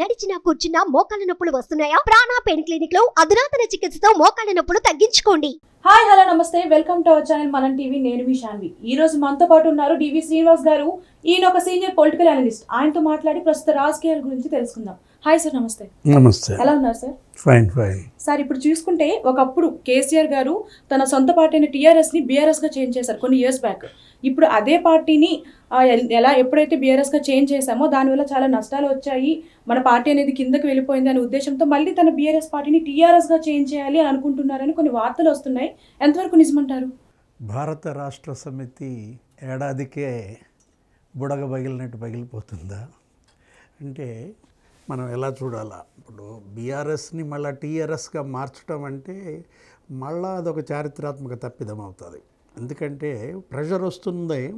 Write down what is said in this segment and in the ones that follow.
నడిచినా కూర్చున్నా మోకాళ్ళ నొప్పులు వస్తున్నాయా? ప్రాణా పెయిన్ క్లినిక్లో అధునాతన చికిత్సతో మోకాళ్ళ నొప్పులు తగ్గించుకోండి. హాయ్ హలో నమస్తే. Welcome to our channel Manam TV. నేను మీ శాన్వి ఈ రోజు మనతో పాటు ఉన్నారు డివి శ్రీనివాస్ గారు. ఈయన ఒక సీనియర్ పొలిటికల్ అనలిస్ట్. ఆయనతో మాట్లాడి ప్రస్తుత రాజకీయాల గురించి తెలుసుకుందాం. హాయ్ సార్ నమస్తే. నమస్తే. ఎలా ఉన్నారు సార్? Fine fine. సార్ ఇప్పుడు చూసుకుంటే ఒకప్పుడు కేసీఆర్ గారు తన సొంత పార్టీ అయిన టీఆర్ఎస్ని బీఆర్ఎస్గా చేంజ్ చేశారు కొన్ని ఇయర్స్ బ్యాక్ ఇప్పుడు అదే పార్టీని ఎల్- ఎప్పుడైతే బీఆర్ఎస్గా చేంజ్ చేశామో దానివల్ల చాలా నష్టాలు వచ్చాయి. మన పార్టీ అనేది కిందకి వెళ్ళిపోయింది అనే ఉద్దేశంతో మళ్ళీ తన బీఆర్ఎస్ పార్టీని టీఆర్ఎస్గా చేంజ్ చేయాలి అని అనుకుంటున్నారని కొన్ని వార్తలు వస్తున్నాయి. ఎంతవరకు నిజమంటారు? భారత రాష్ట్ర సమితి ఏడాదికే బుడగ పగిలినట్టు పగిలిపోతుందా? అంటే మనం ఎలా చూడాలా? ఇప్పుడు బీఆర్ఎస్ని మళ్ళీ టీఆర్ఎస్గా మార్చడం అంటే మళ్ళా అదొక చారిత్రాత్మక తప్పిదం అవుతుంది. ఎందుకంటే ప్రెషర్ వస్తుంది.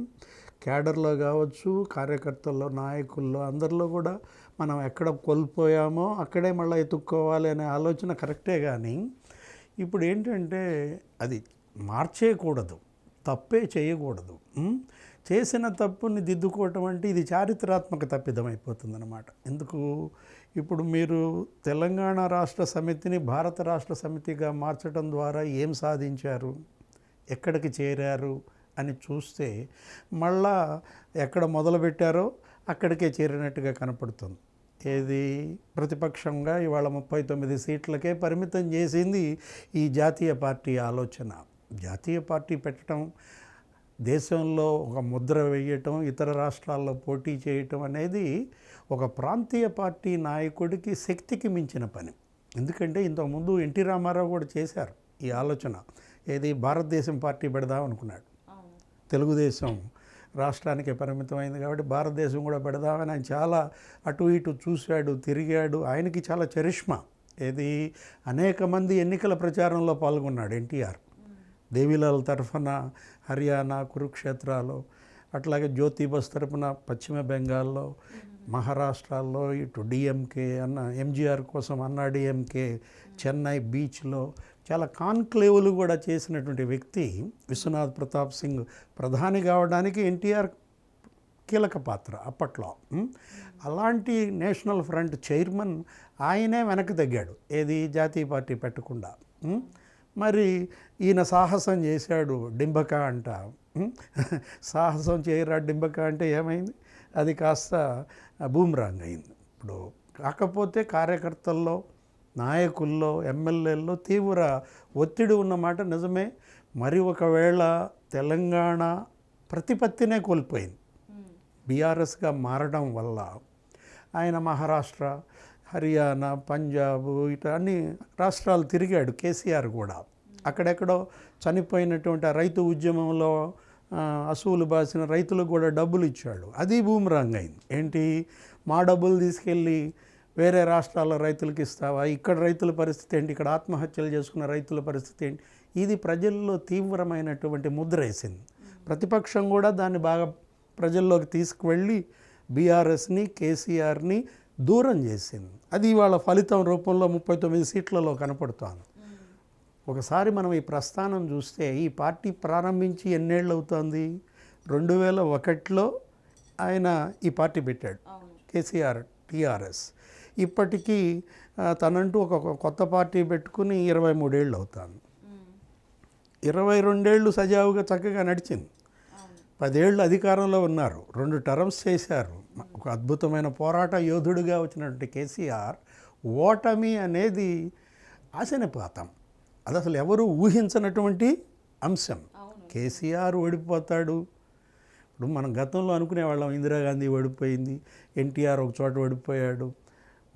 క్యాడర్లో కావచ్చు కార్యకర్తల్లో నాయకుల్లో అందరిలో కూడా మనం ఎక్కడ కోల్పోయామో అక్కడే మళ్ళీ ఎత్తుక్కోవాలి అనే ఆలోచన కరెక్టే కానీ ఇప్పుడు ఏంటంటే అది మార్చేయకూడదు. తప్పే చేయకూడదు. చేసిన తప్పుని దిద్దుకోవటం అంటే ఇది చారిత్రాత్మక తప్పిదం అయిపోతుందన్నమాట ఎందుకు? ఇప్పుడు మీరు తెలంగాణ రాష్ట్ర సమితిని భారత రాష్ట్ర సమితిగా మార్చడం ద్వారా ఏం సాధించారు? ఎక్కడికి చేరారు? అని చూస్తే మళ్ళా ఎక్కడ మొదలుపెట్టారో అక్కడికే చేరినట్టుగా కనపడుతుంది. ఏది? ప్రతిపక్షంగా ఇవాళ ముప్పై తొమ్మిది సీట్లకే పరిమితం చేసింది ఈ జాతీయ పార్టీ ఆలోచన. జాతీయ పార్టీ పెట్టడం దేశంలో ఒక ముద్ర వేయటం ఇతర రాష్ట్రాల్లో పోటీ చేయటం అనేది ఒక ప్రాంతీయ పార్టీ నాయకుడికి శక్తికి మించిన పని. ఎందుకంటే ఇంతకుముందు ఎన్టీ రామారావు కూడా చేశారు ఈ ఆలోచన. ఏది భారతదేశం పార్టీ పెడదాం అనుకున్నాడు. తెలుగుదేశం రాష్ట్రానికి పరిమితమైంది కాబట్టి భారతదేశం కూడా పెడదామని ఆయన చాలా అటు ఇటు చూశాడు తిరిగాడు. ఆయనకి చాలా చరిష్మా. ఏది అనేక మంది ఎన్నికల ప్రచారంలో పాల్గొన్నాడు ఎన్టీఆర్. దేవీలాల తరఫున హర్యానా కురుక్షేత్రాలో అట్లాగే జ్యోతి బస్ తరఫున పశ్చిమ బెంగాల్లో మహారాష్ట్రలో ఇటు డిఎంకే అన్న ఎంజీఆర్ కోసం అన్నా డిఎంకే చెన్నై బీచ్లో చాలా కాన్క్లేవులు కూడా చేసినటువంటి వ్యక్తి విశ్వనాథ్ ప్రతాప్ సింగ్ ప్రధాని కావడానికి ఎన్టీఆర్ కీలక పాత్ర అప్పట్లో. అలాంటి నేషనల్ ఫ్రంట్ చైర్మన్ ఆయనే వెనక్కి తగ్గాడు. ఏది? జాతీయ పార్టీ పెట్టకుండా. మరి ఈయన సాహసం చేశాడు డింబక అంట? సాహసం చేయరా డింబక అంటే ఏమైంది? అది కాస్త బూమ్రాంగ్ అయింది. ఇప్పుడు కాకపోతే కార్యకర్తల్లో నాయకుల్లో ఎమ్మెల్యేల్లో తీవ్ర ఒత్తిడి ఉన్నమాట నిజమే. మరి ఒకవేళ తెలంగాణ ప్రతిపత్తినే కోల్పోయింది. బీఆర్ఎస్గా మారడం వల్ల ఆయన మహారాష్ట్ర హర్యానా పంజాబ్ ఇట్లా అన్ని రాష్ట్రాలు తిరిగాడు కేసీఆర్ కూడా. అక్కడెక్కడో చనిపోయినటువంటి ఆ రైతు ఉద్యమంలో ఆ, అసూలు బాసిన రైతులకు కూడా డబ్బులు ఇచ్చాడు. అది బూమరాంగ్ అయింది. ఏంటి? మా డబ్బులు తీసుకెళ్ళి వేరే రాష్ట్రాల రైతులకు ఇస్తావా? ఇక్కడ రైతుల పరిస్థితి ఏంటి? ఇక్కడ ఆత్మహత్యలు చేసుకున్న రైతుల పరిస్థితి ఏంటి? ఇది ప్రజల్లో తీవ్రమైనటువంటి ముద్ర వేసింది. ప్రతిపక్షం కూడా దాన్ని బాగా ప్రజల్లోకి తీసుకువెళ్ళి బీఆర్ఎస్ని కేసీఆర్ని దూరం చేసింది. అది ఇవాళ ఫలితం రూపంలో ముప్పై తొమ్మిది సీట్లలో కనపడుతోంది. ఒకసారి మనం ఈ ప్రస్థానం చూస్తే ఈ పార్టీ ప్రారంభించి ఎన్నేళ్ళు అవుతుంది? రెండు వేల ఒకటిలో ఆయన ఈ పార్టీ పెట్టాడు. KCR TRS. ఇప్పటికీ తనంటూ ఒక ఒక కొత్త పార్టీ పెట్టుకుని ఇరవై మూడేళ్ళు అవుతాను ఇరవై రెండేళ్ళు సజావుగా చక్కగా నడిచింది. పదేళ్ళు అధికారంలో ఉన్నారు. రెండు టర్మ్స్ చేశారు. ఒక అద్భుతమైన పోరాట యోధుడిగా వచ్చినటువంటి కేసీఆర్ ఓటమి అనేది ఆశనిపాతం. అది అసలు ఎవరు ఊహించనటువంటి అంశం. కేసీఆర్ ఓడిపోతాడు. ఇప్పుడు మనం గతంలో అనుకునేవాళ్ళం ఇందిరాగాంధీ ఓడిపోయింది ఎన్టీఆర్ ఒక చోట ఓడిపోయాడు.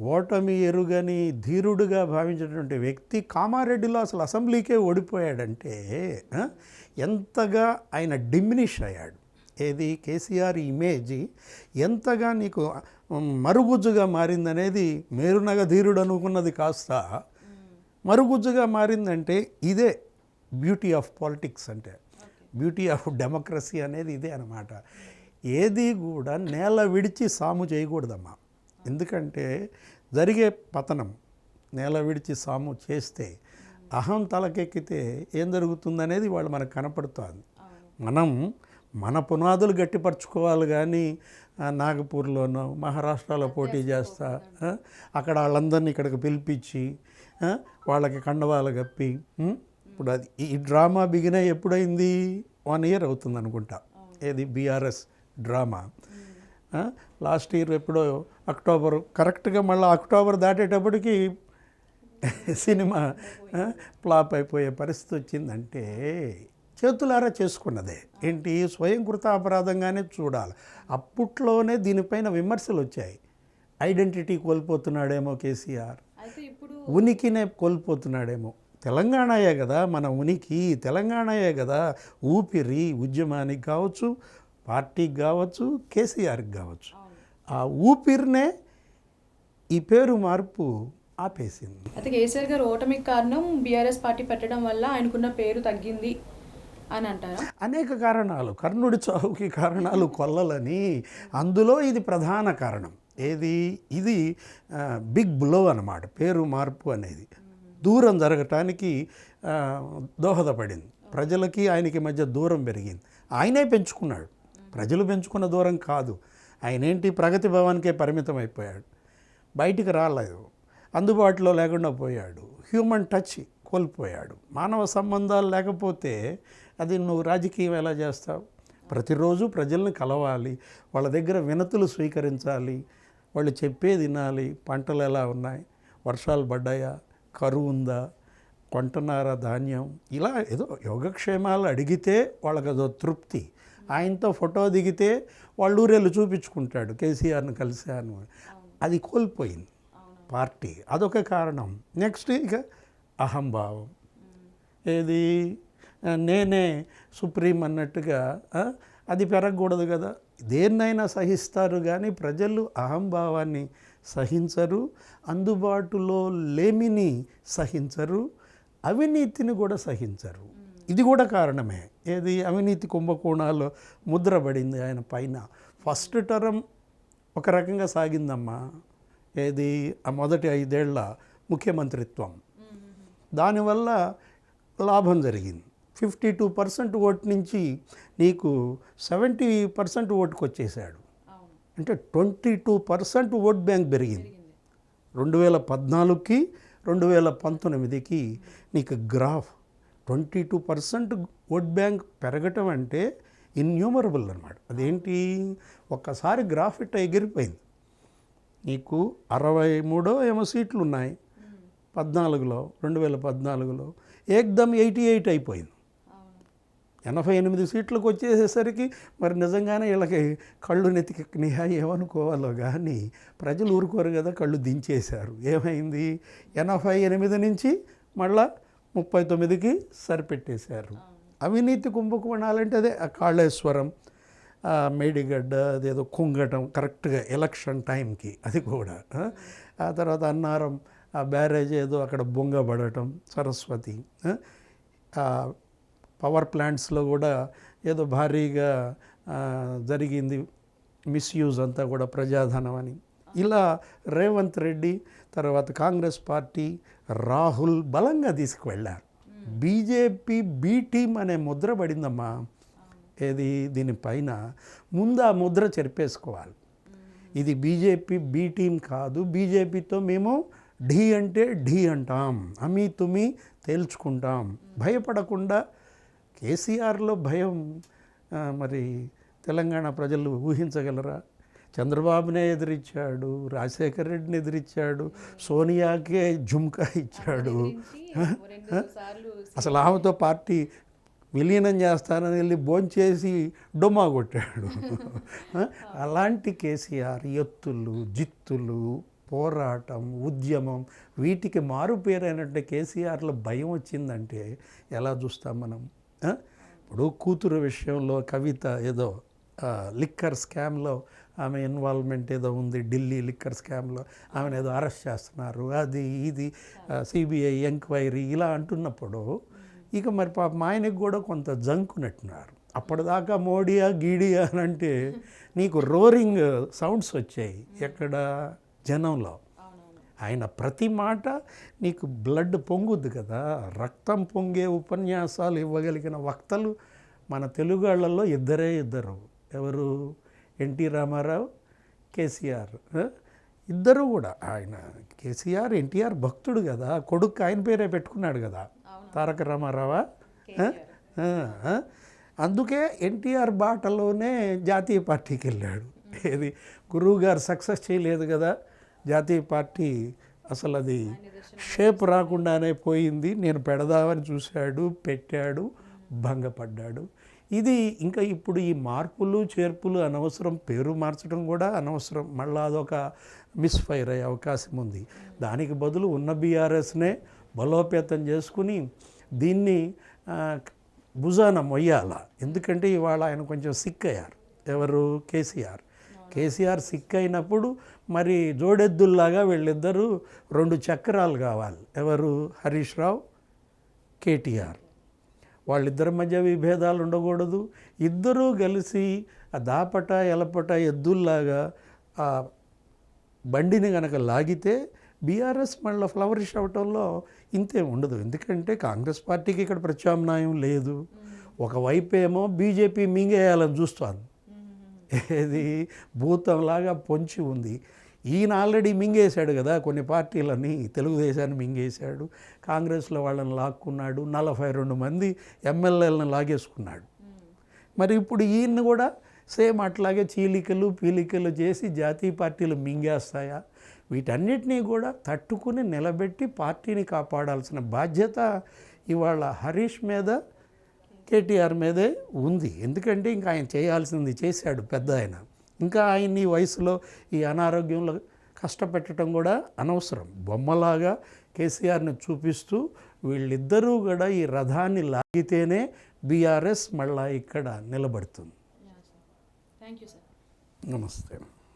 ఓటమి ఎరుగని ధీరుడుగా భావించినటువంటి వ్యక్తి కామారెడ్డిలో అసలు అసెంబ్లీకే ఓడిపోయాడంటే ఎంతగా ఆయన డిమినిష్ అయ్యాడు. ఏది? కేసీఆర్ ఇమేజ్ ఎంతగా నీకు మరుగుజ్జుగా మారిందనేది మేరునగ ధీరుడు అనుకున్నది కాస్త. మరుగుజ్జుగా మారిందంటే ఇదే బ్యూటీ ఆఫ్ పాలిటిక్స్ అంటే. బ్యూటీ ఆఫ్ డెమోక్రసీ అనేది ఇదే అనమాట ఏది కూడా నేల విడిచి సాము చేయకూడదమ్మా. ఎందుకంటే జరిగే పతనం నేల విడిచి సాము చేస్తే అహం తలకెక్కితే ఏం జరుగుతుందనేది వాళ్ళు మనకు కనపడుతుంది. మనం మన పునాదులు గట్టిపరచుకోవాలి కానీ నాగపూర్లోనో మహారాష్ట్రలో పోటీ చేస్తా అక్కడ వాళ్ళందరినీ ఇక్కడికి పిలిపించి వాళ్ళకి కండవాలు కప్పి? ఇప్పుడు అది ఈ డ్రామా బిగిన ఎప్పుడైంది? వన్ ఇయర్ అవుతుంది అనుకుంటా. ఏది? BRS drama. లాస్ట్ ఇయర్ ఎప్పుడో అక్టోబర్ కరెక్ట్గా మళ్ళీ అక్టోబర్ దాటేటప్పటికి సినిమా ఫ్లాప్ అయిపోయే పరిస్థితి వచ్చిందంటే చేతులారా చేసుకున్నదే. ఏంటి? స్వయం కృత అపరాధంగానే చూడాలి. అప్పట్లోనే దీనిపైన విమర్శలు వచ్చాయి. ఐడెంటిటీ కోల్పోతున్నాడేమో కేసీఆర్. ఉనికినే కోల్పోతున్నాడేమో. తెలంగాణయే కదా మన ఉనికి. తెలంగాణయే కదా ఊపిరి ఉద్యమానికి కావచ్చు పార్టీకి కావచ్చు కేసీఆర్కి కావచ్చు. ఆ ఊపిరినే ఈ పేరు మార్పు ఆపేసింది. అయితే కేసీఆర్ గారు ఓటమికి కారణం బీఆర్ఎస్ పార్టీ పెట్టడం వల్ల ఆయనకున్న పేరు తగ్గింది. అని అంటారు? అనేక కారణాలు. కర్ణుడి చావుకి కారణాలు కొల్లలని. అందులో ఇది ప్రధాన కారణం. ఏది? ఇది బిగ్ బ్లో అన్నమాట. పేరు మార్పు అనేది. దూరం జరగటానికి దోహదపడింది. ప్రజలకి ఆయనకి మధ్య దూరం పెరిగింది. ఆయనే పెంచుకున్నాడు. ప్రజలు పెంచుకున్న దూరం కాదు. ఆయనేంటి? ప్రగతి భవన్కే పరిమితం అయిపోయాడు బయటికి రాలేదు. అందుబాటులో లేకుండా పోయాడు. హ్యూమన్ టచ్ కోల్పోయాడు. మానవ సంబంధాలు లేకపోతే అది నువ్వు రాజకీయం ఎలా చేస్తావు? ప్రతిరోజు ప్రజల్ని కలవాలి వాళ్ళ దగ్గర వినతులు స్వీకరించాలి వాళ్ళు చెప్పేది వినాలి. పంటలు ఎలా ఉన్నాయి? వర్షాలు పడ్డాయా? కరువు ఉందా? కొంటున్నారా ధాన్యం? ఇలా ఏదో యోగక్షేమాలు అడిగితే వాళ్ళకి అదో తృప్తి. ఆయనతో ఫోటో దిగితే వాళ్ళు ఊరేళ్ళు చూపించుకుంటాడు. కేసీఆర్ని కలిశాను. అది కోల్పోయింది. పార్టీ. అదొక కారణం. నెక్స్ట్ ఇక అహంభావం. ఏది? నేనే సుప్రీం అన్నట్టుగా అది పెరగకూడదు కదా. దేన్నైనా సహిస్తారు కానీ ప్రజలు అహంభావాన్ని సహించరు అందుబాటులో లేమిని సహించరు అవినీతిని కూడా సహించరు. ఇది కూడా కారణమే. ఏది? అవినీతి కుంభకోణాలు ముద్రపడింది ఆయన పైన. ఫస్ట్ టర్మ్ ఒక రకంగా సాగిందమ్మా. ఏది? ఆ మొదటి ఐదేళ్ళ ముఖ్యమంత్రిత్వం. దానివల్ల లాభం జరిగింది. ఫిఫ్టీ టూ పర్సెంట్ ఓటు నుంచి నీకు సెవెంటీ పర్సెంట్ ఓటుకు వచ్చేసాడు అంటే twenty two percent vote bank పెరిగింది. రెండు వేల పద్నాలుగుకి రెండు వేల పంతొమ్మిదికి నీకు graph twenty two percent vote bank పెరగటం అంటే ఇన్యూమరబుల్ అనమాట అదేంటి? ఒక్కసారి గ్రాఫ్ ఇట్ట ఎగిరిపోయింది. నీకు అరవై మూడో ఏమో సీట్లు ఉన్నాయి. పద్నాలుగులో రెండు వేల పద్నాలుగులో. ఏకదమ్ ఎయిటీ ఎయిట్ అయిపోయింది. ఎనభై ఎనిమిది సీట్లకు వచ్చేసేసరికి మరి నిజంగానే వీళ్ళకి కళ్ళు నెతికెక్కినాయా ఏమనుకోవాలో కానీ ప్రజలు ఊరుకోరు కదా కళ్ళు దించేశారు. ఏమైంది? ఎనభై ఎనిమిది నుంచి మళ్ళా ముప్పై తొమ్మిదికి సరిపెట్టేశారు. అవినీతి కుంభకోణాలంటే అదే ఆ కాళేశ్వరం ఆ మేడిగడ్డ అదేదో కుంగటం కరెక్ట్గా ఎలక్షన్ టైంకి అది కూడా. ఆ? తర్వాత అన్నారం ఆ బ్యారేజ్ ఏదో అక్కడ బొంగబడటం సరస్వతి పవర్ ప్లాంట్స్లో కూడా ఏదో భారీగా జరిగింది మిస్యూజ్ అంతా కూడా ప్రజాధనం అని. ఇలా రేవంత్ రెడ్డి తర్వాత కాంగ్రెస్ పార్టీ రాహుల్ బలంగా తీసుకువెళ్ళారు. బీజేపీ బీ టీం అనే ముద్ర పడిందమ్మా. ఏది? దీనిపైన ముందు ఆ ముద్ర చెరిపేసుకోవాలి. ఇది బీజేపీ బీ టీం కాదు. బీజేపీతో మేము ఢీ అంటే ఢీ అంటాం. అమి తుమి తేల్చుకుంటాం. భయపడకుండా కేసీఆర్లో భయం మరి తెలంగాణ ప్రజలు ఊహించగలరా? చంద్రబాబునే ఎదిరించాడు రాజశేఖర రెడ్డిని ఎదిరించాడు సోనియాకే జుమ్కా ఇచ్చాడు. అసలు ఆమెతో పార్టీ విలీనం చేస్తానని వెళ్ళి భోంచేసి డొమ్మా కొట్టాడు. అలాంటి కేసీఆర్ ఎత్తులు జిత్తులు పోరాటం ఉద్యమం వీటికి మారు పేరైనట్టే కేసీఆర్లో భయం వచ్చిందంటే ఎలా చూస్తాం మనం? ఇప్పుడు కూతురు విషయంలో కవిత ఏదో లిక్కర్ స్కామ్లో ఆమె ఇన్వాల్వ్మెంట్ ఏదో ఉంది ఢిల్లీ లిక్కర్ స్కామ్లో. ఆమెను ఏదో అరెస్ట్ చేస్తున్నారు అది ఇది సిబిఐ ఎంక్వైరీ ఇలా అంటున్నప్పుడు ఇక మరి పాప ఆయనకు కూడా కొంత జంకునట్టున్నారు అప్పటిదాకా మోడియా గీడియా అని అంటే నీకు రోరింగ్ సౌండ్స్ వచ్చాయి ఎక్కడ? జనంలో. ఆయన ప్రతి మాట నీకు బ్లడ్ పొంగుద్ది కదా. రక్తం పొంగే ఉపన్యాసాలు ఇవ్వగలిగిన వక్తలు మన తెలుగు వాళ్ళల్లో ఇద్దరే ఇద్దరు. ఎవరు? NT Ramarao KCR? ఇద్దరు కూడా. ఆయన కేసీఆర్ ఎన్టీఆర్ భక్తుడు కదా. కొడుకు ఆయన పేరే పెట్టుకున్నాడు కదా. తారక రామారావా. అందుకే ఎన్టీఆర్ బాటలోనే జాతీయ పార్టీకి వెళ్ళాడు. ఏది? గురువు గారు సక్సెస్ చేయలేదు కదా. జాతీయ పార్టీ అసలు అది షేప్ రాకుండానే పోయింది. నేను పెడదామని చూశాడు పెట్టాడు భంగపడ్డాడు. ఇది ఇంకా ఇప్పుడు ఈ మార్పులు చేర్పులు అనవసరం పేరు మార్చడం కూడా అనవసరం. మళ్ళీ అదొక మిస్ఫైర్ అయ్యే అవకాశం ఉంది. దానికి బదులు ఉన్న బీఆర్ఎస్నే బలోపేతం చేసుకుని దీన్ని భుజాన మొయ్యాల. ఎందుకంటే ఇవాళ ఆయన కొంచెం సిక్ అయ్యారు. ఎవరు? కేసీఆర్. కేసీఆర్ సిక్ అయినప్పుడు మరి జోడెద్దుల్లాగా వీళ్ళిద్దరూ రెండు చక్రాలు కావాలి. ఎవరు? హరీష్ రావు కేటీఆర్. వాళ్ళిద్దరి మధ్య విభేదాలు ఉండకూడదు. ఇద్దరూ కలిసి ఆ దాపట ఎలపట ఎద్దుల్లాగా ఆ బండిని కనుక లాగితే బీఆర్ఎస్ మళ్ళీ ఫ్లవరిష్ అవటంలో ఇంతే ఉండదు. ఎందుకంటే కాంగ్రెస్ పార్టీకి ఇక్కడ ప్రత్యామ్నాయం లేదు. ఒకవైపు ఏమో బీజేపీ మింగేయాలని చూస్తోంది. ఏది? భూతంలాగా పొంచి ఉంది. ఈయన ఆల్రెడీ మింగేశాడు కదా కొన్ని పార్టీలని తెలుగుదేశాన్ని మింగేశాడు కాంగ్రెస్లో వాళ్ళని లాక్కున్నాడు నలభై రెండు మంది ఎమ్మెల్యేలను లాగేసుకున్నాడు. మరి ఇప్పుడు ఈయన్ని కూడా సేమ్ అట్లాగే చీలికలు పీలికలు చేసి జాతీయ పార్టీలు మింగేస్తాయా? వీటన్నిటినీ కూడా తట్టుకుని నిలబెట్టి పార్టీని కాపాడాల్సిన బాధ్యత ఇవాళ హరీష్ మీద కేటీఆర్ మీదే ఉంది. ఎందుకంటే ఇంకా ఆయన చేయాల్సింది చేశాడు పెద్ద ఆయన. ఇంకా ఆయన ఈ వయసులో ఈ అనారోగ్యంలో కష్టపెట్టడం కూడా అనవసరం. బొమ్మలాగా కేసీఆర్ని చూపిస్తూ వీళ్ళిద్దరూ కూడా ఈ రథాన్ని లాగితేనే బీఆర్ఎస్ మళ్ళా ఇక్కడ నిలబడుతుంది. నమస్తే.